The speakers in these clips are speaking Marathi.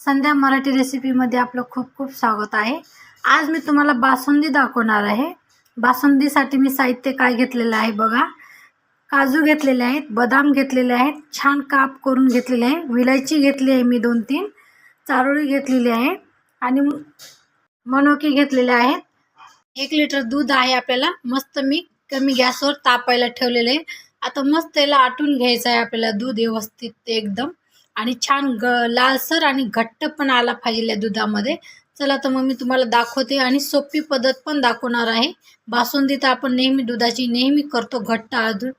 संध्या मराठी रेसिपीमध्ये आपलं खूप खूप स्वागत आहे. आज मी तुम्हाला बासुंदी दाखवणार आहे. बासुंदीसाठी मी साहित्य काय घेतलेलं आहे बघा. काजू घेतलेले आहेत बदाम घेतलेले आहेत छान काप करून घेतलेले आहे. विलायची घेतली आहे मी दोन तीन चारोळी घेतलेली आहे आणि मनोकी घेतलेले आहेत. एक लिटर दूध आहे आपल्याला. मस्त मी कमी गॅसवर तापायला ठेवलेले आहे. आता मस्त त्याला आटून घ्यायचं आहे आपल्याला दूध व्यवस्थित एकदम. आणि छान ग लालसर आणि घट्ट पण आला पाहिजे या दुधामध्ये. चला तर मग मी तुम्हाला दाखवते आणि सोपी पद्धत पण दाखवणार आहे. बासुंदी तर आपण नेहमी दुधाची नेहमी करतो घट्ट अजून.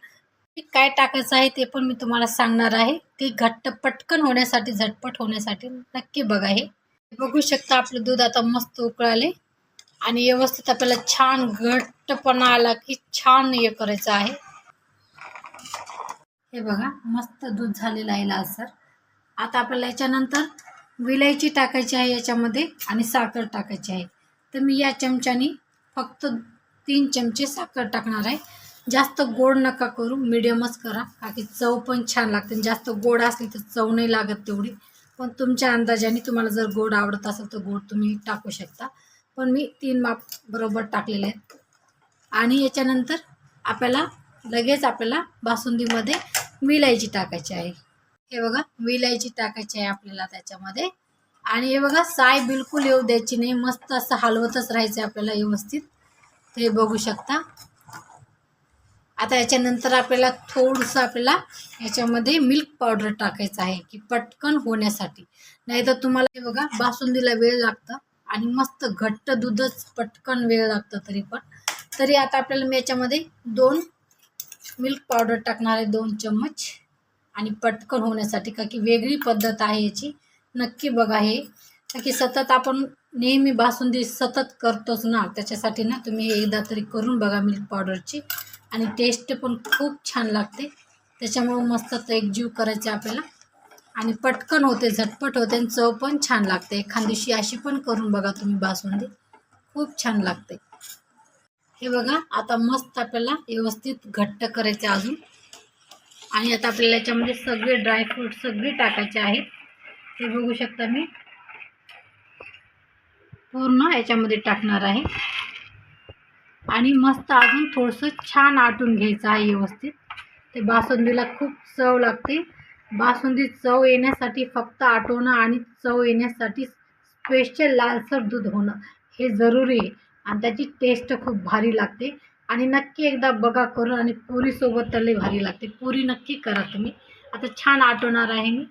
काय टाकायचं आहे ते पण मी तुम्हाला सांगणार आहे. ते घट्ट पटकन होण्यासाठी झटपट होण्यासाठी नक्की बघा हे. बघू शकता आपलं दूध आता मस्त उकळाले. आणि व्यवस्थित आपल्याला छान घट्टपणा आला की छान हे करायचं आहे. हे बघा मस्त दूध झालेलं आहे लालसर. आता आपल्याला याच्यानंतर विलायची टाकायची आहे याच्यामध्ये आणि साखर टाकायची आहे. तर मी या चमच्यानी फक्त तीन चमचे साखर टाकणार आहे. जास्त गोड नका करू मिडियमच करा. बाकी चव पण छान लागते. जास्त गोड असली तर चव नाही लागत तेवढी. पण तुमच्या अंदाजाने तुम्हाला जर गोड आवडत असेल तर गोड तुम्ही टाकू शकता. पण मी तीन माप बरोबर टाकलेले आहेत. आणि याच्यानंतर आपल्याला लगेच आपल्याला बासुंदीमध्ये विलायची टाकायची आहे. हे बघा विलायची टाकायची आहे आपल्याला त्याच्यामध्ये. आणि हे बघा साय बिलकुल येऊ द्यायची नाही. मस्त असं हलवतच राहायचं आपल्याला व्यवस्थित. ते बघू शकता. आता याच्यानंतर आपल्याला थोडंसं आपल्याला याच्यामध्ये मिल्क पावडर टाकायचं आहे की पटकन होण्यासाठी. नाही तर तुम्हाला हे बघा बासुंदीला वेळ लागतं आणि मस्त घट्ट दूधच पटकन वेळ लागतं तरी पण. तरी आता आपल्याला मी याच्यामध्ये दोन मिल्क पावडर टाकणार आहे दोन चम्मच. आणि पटकन होण्यासाठी का की वेगळी पद्धत आहे याची. नक्की बघा हे. का की सतत आपण नेहमी बासुंदी सतत करतोच ना त्याच्यासाठी ना तुम्ही एकदा तरी करून बघा मिल्क पावडरची आणि टेस्ट पण खूप छान लागते. त्याच्यामुळं मस्त एकजीव करायचे आपल्याला. आणि पटकन होते झटपट होते आणि चव पण छान लागते. एखाद दिवशी अशी पण करून बघा तुम्ही बासुंदी खूप छान लागते. हे बघा आता मस्त आपल्याला व्यवस्थित घट्ट करायचे अजून. आणि आता आपल्याला याच्यामध्ये सगळे ड्रायफ्रूट सगळे टाकायचे आहेत. हे बघू शकता मी. पूर्ण याच्यामध्ये टाकणार आहे. आणि मस्त अजून थोडंसं छान आटून घ्यायचं आहे व्यवस्थित. ते बासुंदीला खूप चव लागते. बासुंदी चव येण्यासाठी फक्त आटवणं आणि चव येण्यासाठी स्पेशल लालसर दूध होणं हे जरुरी आहे. आणि त्याची टेस्ट खूप भारी लागते. आणि नक्की एकदा बघा करून आणि पुरीसोबत तर लई भारी लागते. पुरी नक्की करा तुम्ही. आता छान आठवणार आहे मी.